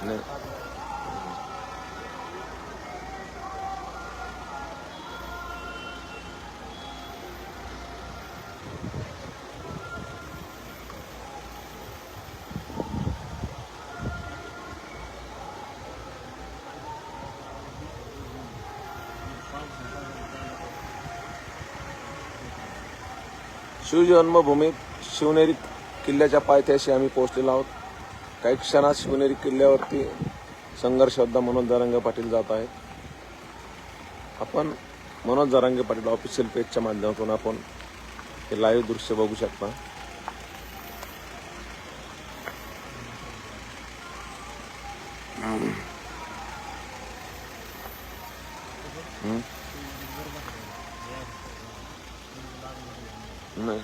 नाही शिवजन्मभूमीत शिवनेरी किल्ल्याच्या पायथ्याशी आम्ही पोहोचलेलो आहोत. काही क्षणात शिवनेरी किल्ल्यावरती संघर्ष योद्धा मनोज जरांगे पाटील जात आहेत. आपण मनोज जरांगे पाटील ऑफिशियल पेजच्या माध्यमातून आपण हे लाईव्ह दृश्य बघू शकता. नाही.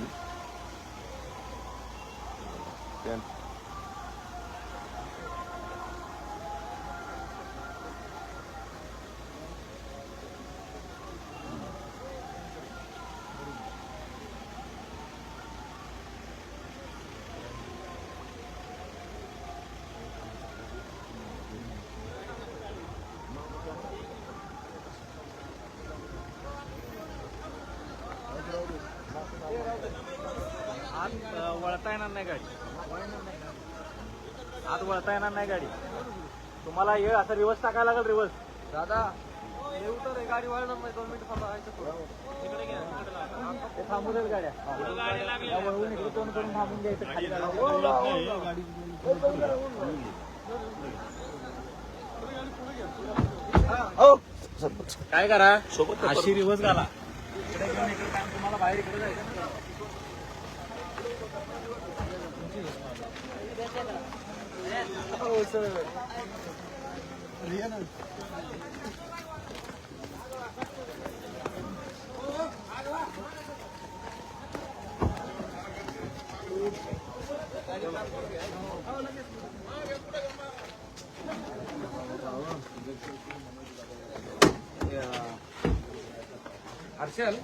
आत वळता येणार नाही गाडी. आत वळता येणार नाही गाडी. तुम्हाला हे असं रिवर्स टाकायला लागेल रिवर्स दादा तर गाडी वळणार नाही दोन मिनिट ते थांबू देत गाड्या. या तोंड करून थांबून द्यायचं खाली काय करा? सोबत अशी रिवर्स घाला. इकडे घेऊन इकडे कारण तुम्हाला बाहेर इकडे जायचं. हो. हर्षल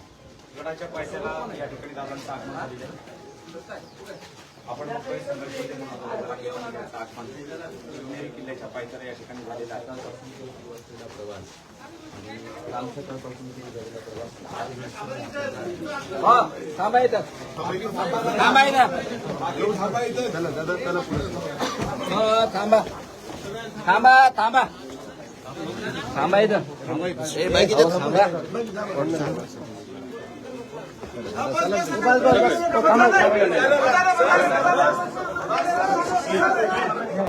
गडाच्या पैशाला या ठिकाणी दादांचं आगमन झालेलं आहे आपण मुंबई जरा गेल्यानंतर आगमन किल्ल्याच्या पायथ्याला या ठिकाणी झालेला आहे लाल सकाळपासून ते झालेला प्रवास थांबा इथं. थांबा इथं. हो, थांबा. थांबा थांबा. थांबा इथं. ए, Bas bas bas. Tamam.